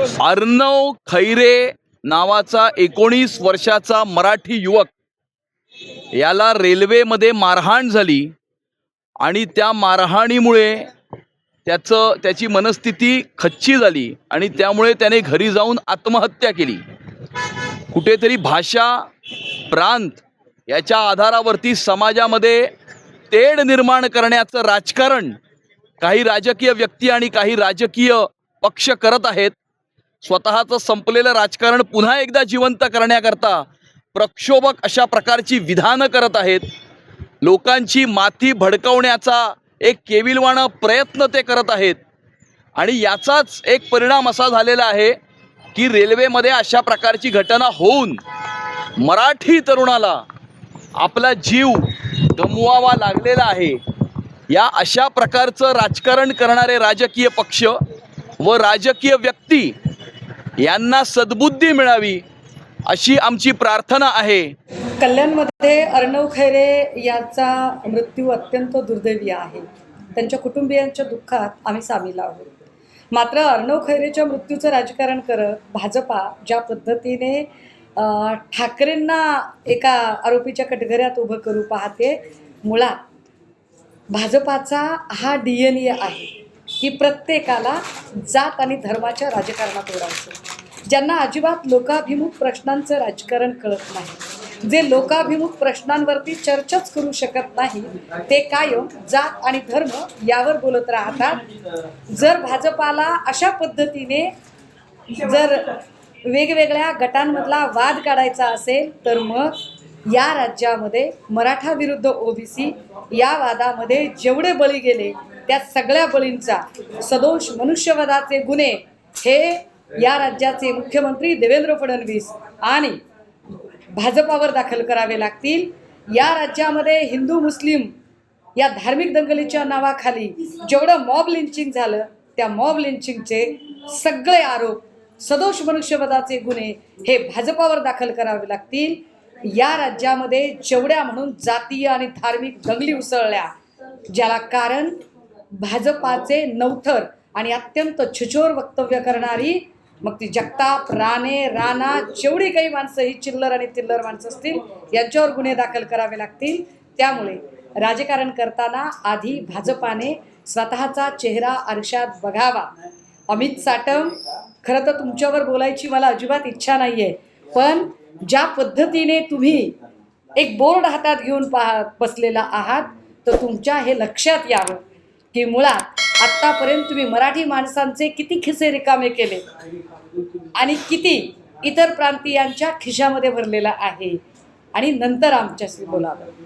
अर्णव खैरे नावाचा एकोणीस वर्षाचा मराठी युवक. याला रेल्वेमध्ये मारहाण झाली आणि त्या मारहाणीमुळे त्याचं त्याची मनस्थिती खच्ची झाली आणि त्यामुळे त्याने घरी जाऊन आत्महत्या केली. कुठेतरी भाषा प्रांत याच्या आधारावरती समाजामध्ये तेढ निर्माण करण्याचं राजकारण काही राजकीय व्यक्ती आणि काही राजकीय पक्ष करत आहेत. स्वतःचं संपलेलं राजकारण पुन्हा एकदा जिवंत करण्याकरता प्रक्षोभक अशा प्रकारची विधानं करत आहेत. लोकांची माथी भडकवण्याचा एक केविलवाणं प्रयत्न ते करत आहेत. आणि याचाच एक परिणाम असा झालेला आहे की रेल्वेमध्ये अशा प्रकारची घटना होऊन मराठी तरुणाला आपला जीव गमवावा लागलेला आहे. या अशा प्रकारचं राजकारण करणारे राजकीय पक्ष व राजकीय व्यक्ती यांना सद्बुद्धी मिळावी अशी आमची प्रार्थना आहे. कल्याणमध्ये अर्णव खैरे यांचा मृत्यू अत्यंत दुर्दैवी आहे. त्यांच्या कुटुंबियांच्या दुःखात आम्ही सामील आहोत. मात्र अर्णव खैरेच्या मृत्यूचं राजकारण करत भाजपा ज्या पद्धतीने ठाकरेंना एका आरोपीच्या कटघऱ्यात उभं करू पाहते मुळात भाजपाचा हा डी एन ए आहे. की प्रत्येकाला जात आणि धर्माच्या राजकारणात ओढायचं. ज्यांना अजिबात लोकाभिमुख प्रश्नांचं राजकारण कळत नाही जे लोकाभिमुख प्रश्नांवरती चर्चाच करू शकत नाही ते कायम जात आणि धर्म यावर बोलत राहतात. जर भाजपाला अशा पद्धतीने जर वेगवेगळ्या गटांमधला वाद काढायचा असेल तर मग या राज्यामध्ये मराठा विरुद्ध ओबीसी या वादामध्ये जेवढे बळी गेले त्या सगळ्या बळींचा सदोष मनुष्यवधाचे गुन्हे हे या राज्याचे मुख्यमंत्री देवेंद्र फडणवीस आणि भाजपावर दाखल करावे लागतील. या राज्यामध्ये हिंदू मुस्लिम या धार्मिक दंगलीच्या नावाखाली जेवढं मॉब लिंचिंग झालं त्या मॉब लिंचिंगचे सगळे आरोप सदोष मनुष्यवधाचे गुन्हे हे भाजपावर दाखल करावे लागतील. या राज्यामध्ये जेवढ्या म्हणून जातीय आणि धार्मिक दंगली उसळल्या ज्याला कारण भाजपाचे नवथर आणि अत्यंत छिछोर वक्तव्य करणारी मग ती जगताप राणे राणा जेवढी काही माणसं ही चिल्लर आणि तिल्लर माणसं असतील यांच्यावर गुन्हे दाखल करावे लागतील. त्यामुळे राजकारण करताना आधी भाजपाने स्वतःचा चेहरा आरशात बघावा. अमित साटम खरं तर तुमच्यावर बोलायची मला अजिबात इच्छा नाही आहे पण ज्या पद्धतीने तुम्ही एक बोर्ड हातात घेऊन पाहा बसलेला आहात तर तुमच्या हे लक्षात यावं. की मुळात आत्तापर्यंत तुम्ही मराठी माणसांचे किती खिसे रिकामे केले? आणि किती इतर प्रांतीयांच्या खिशामध्ये भरलेला आहे? आणि नंतर आमच्याशी बोलावं.